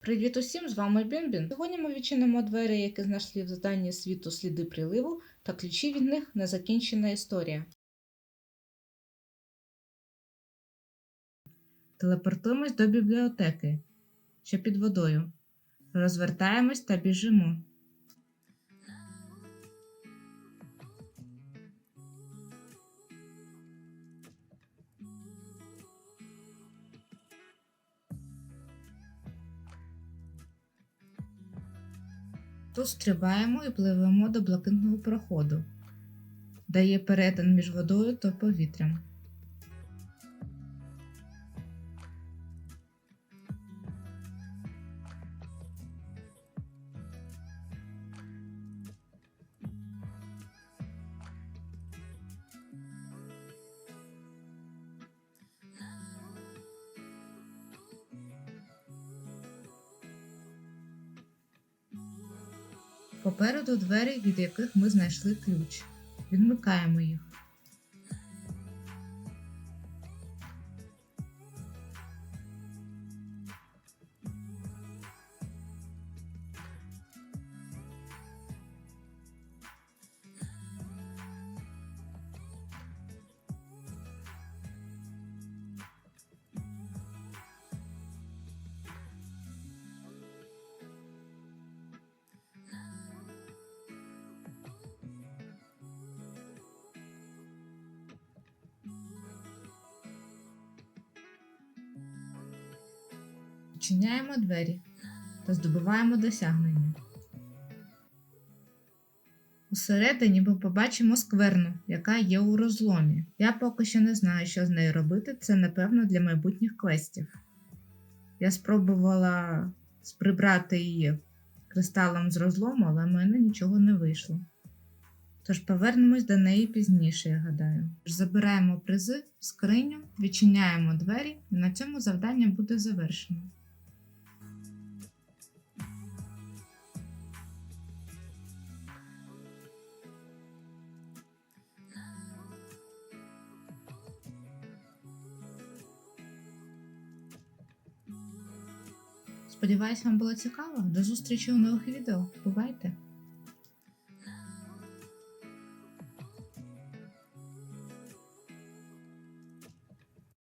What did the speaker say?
Привіт усім! З вами Бінбін. Сьогодні ми відчинимо двері, які знайшли в заданні світу сліди приливу та ключі від них незакінчена історія. Телепортуємось до бібліотеки, що під водою. Розвертаємось та біжимо. Тут стрибаємо і пливемо до блакитного проходу, де є перетин між водою та повітрям. Попереду двері, від яких ми знайшли ключ. Відмикаємо їх. Відчиняємо двері та здобуваємо досягнення. Усередині ми побачимо скверну, яка є у розломі. Я поки що не знаю, що з нею робити, це напевно для майбутніх квестів. Я спробувала прибрати її кристалом з розлому, але в мене нічого не вийшло. Тож повернемось до неї пізніше, я гадаю. Забираємо призи в скриню, відчиняємо двері, і на цьому завдання буде завершено. Сподіваюсь, вам було цікаво. До зустрічі у нових відео. Бувайте!